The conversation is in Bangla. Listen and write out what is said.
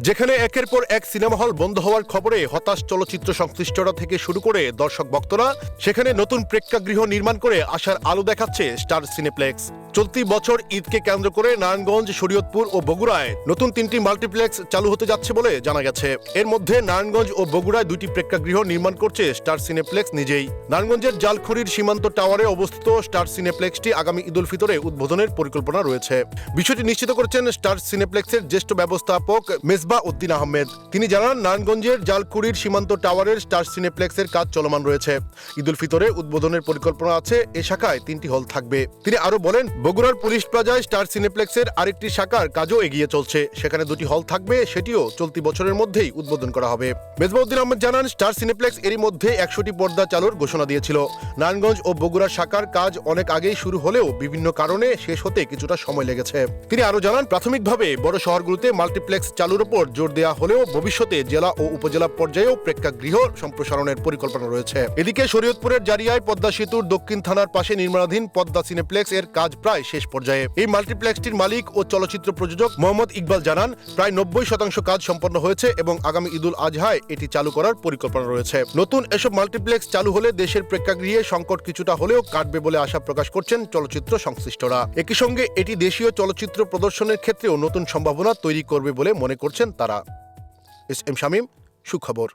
যেখানে একের পর এক সিনেমা হল বন্ধ হওয়ার খবরে হতাশ চলচ্চিত্র সংশ্লিষ্টরা থেকে শুরু করে দর্শক ভক্তরা, সেখানে নতুন প্রেক্ষাগৃহ নির্মাণ করে আসার আলো দেখাচ্ছে স্টার সিনেপ্লেক্স। চলতি বছর ঈদকে কেন্দ্র করে নারায়ণগঞ্জ, শরীয়তপুর ও বগুড়ায় নতুন তিনটি মাল্টিপ্লেক্স চালু হতে যাচ্ছে বলে জানা গেছে। এর মধ্যে নারায়ণগঞ্জ ও বগুড়ায় দুটি প্রেক্ষাগৃহ নির্মাণ করছে স্টার সিনেপ্লেক্স নিজেই। নারায়ণগঞ্জের জালখড়ির সীমান্ত টাওয়ারে অবস্থিত স্টার সিনেপ্লেক্সটি আগামী ঈদুল ফিতরে উদ্বোধনের পরিকল্পনা রয়েছে। বিষয়টি নিশ্চিত করেছেন স্টার সিনেপ্লেক্সের জ্যেষ্ঠ ব্যবস্থাপক মেজবা উদ্দিন আহমেদ। তিনি জানান, নারায়ণগঞ্জের জালকুড়ির সীমান্ত টাওয়ারের স্টার সিনেপ্লেক্সের কাজ চলমান রয়েছে। ঈদুল ফিতরে উদ্বোধনের পরিকল্পনা আছে, এ শাখায় তিনটি হল থাকবে। তিনি আরও বলেন বগুড়ার পুলিশ প্লাজায় স্টার সিনেপ্লেক্সের আরেকটি শাখার কাজও এগিয়ে চলছে। সেখানে দুটি হল থাকবে, সেটিও চলতি বছরের মধ্যেই উদ্বোধন করা হবে। মেজবাউদ্দিন আহমেদ জানান, স্টার সিনেপ্লেক্স এরই মধ্যে একশোটি পর্দা চালুর ঘোষণা দিয়েছিল। নারায়ণগঞ্জ ও বগুড়া শাখার কাজ অনেক আগেই শুরু হলেও বিভিন্ন কারণে শেষ হতে কিছুটা সময় লেগেছে। তিনি আরও জানান, প্রাথমিকভাবে বড় শহরগুলোতে মাল্টিপ্লেক্স চালুর উপর জোর দেওয়া হলেও ভবিষ্যতে জেলা ও উপজেলা পর্যায়েও প্রেক্ষাগৃহ সম্প্রসারণের পরিকল্পনা রয়েছে। এদিকে শরীয়তপুরের জারিয়ায় পদ্মা সেতুর দক্ষিণ থানার পাশে নির্মাণাধীন পদ্মা সিনেপ্লেক্স এর কাজ প্রায় শেষ পর্যায়ে। এই মাল্টিপ্লেক্সটির মালিক ও চলচ্চিত্র প্রযোজক মোহাম্মদ ইকবাল জানান, প্রায় নব্বই শতাংশ কাজ সম্পন্ন হয়েছে এবং আগামী ঈদুল আজহায় এটি চালু করার পরিকল্পনা রয়েছে। নতুন এসব মাল্টিপ্লেক্স চালু হলে দেশের প্রেক্ষাগৃহে সংকট কিছুটা হলেও কাটবে বলে আশা প্রকাশ করছেন চলচ্চিত্র সংশ্লিষ্টরা। একই সঙ্গে এটি দেশীয় চলচ্চিত্র প্রদর্শনের ক্ষেত্রেও নতুন সম্ভাবনা তৈরি করবে বলে মনে করছেন তারা। এস এম শামীম, সুখবর।